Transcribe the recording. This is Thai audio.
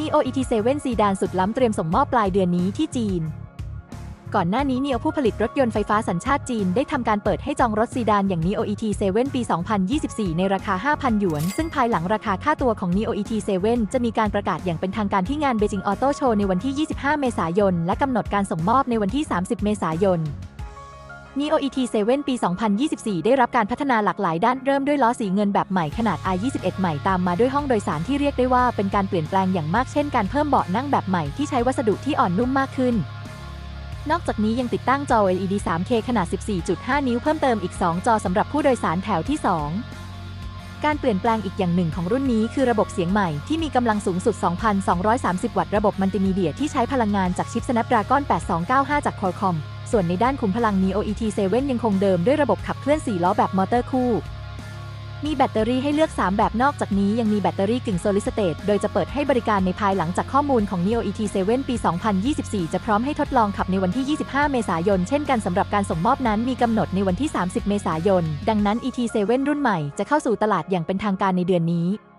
Neo ET7 ซีดานสุดล้ำเตรียมส่งมอบปลายเดือนนี้ที่จีน ก่อนหน้านี้ Neo ผู้ผลิตรถยนต์ไฟฟ้าสัญชาติจีน ได้ทำการเปิดให้จองรถซีดานอย่าง Neo ET7 ปี 2024 ในราคา 5,000 หยวน ซึ่งภายหลังราคาค่าตัวของ Neo ET7 จะมีการประกาศอย่างเป็นทางการที่งาน Beijing Auto Show ในวันที่ 25 เมษายน และกำหนดการส่งมอบในวันที่ 30 เมษายน Neo ET7 ปี 2024 ได้รับการพัฒนาหลากหลายด้านเริ่มด้วยล้อสีเงินแบบใหม่ขนาด i21 ใหม่ตามมาด้วยห้องโดยสารที่เรียกได้ว่าเป็นการเปลี่ยนแปลงอย่างมากเช่นการเพิ่มเบาะนั่งแบบใหม่ที่ใช้วัสดุที่อ่อนนุ่มมากขึ้น นอกจากนี้ยังติดตั้งจอ LED 3K ขนาด 14.5 นิ้วเพิ่มเติมอีก 2 จอสำหรับผู้โดยสารแถวที่ 2การเปลี่ยนแปลงอีกอย่างหนึ่งของรุ่นนี้คือระบบเสียงใหม่ที่มีกำลังสูงสุด 2,230 วัตต์ ระบบมัลติมีเดียที่ใช้พลังงานจากชิป Snapdragon 8295 จาก Qualcomm ส่วนในด้านขุมพลัง Neo ET7 ยังคงเดิมด้วยระบบขับเคลื่อน 4 ล้อแบบมอเตอร์คู่ มีแบตเตอรี่ให้เลือก 3 แบบนอกจากนี้ยังมีแบตเตอรี่กึ่งโซลิดสเตตโดยจะเปิดให้บริการในภายหลังจากข้อมูลของ Neo ET7 ปี 2024 จะพร้อมให้ทดลองขับในวันที่ 25 เมษายน เช่นกันสำหรับการส่งมอบนั้นมีกำหนดในวันที่ 30 เมษายน ดังนั้น ET7 รุ่นใหม่จะเข้าสู่ตลาดอย่างเป็นทางการในเดือนนี้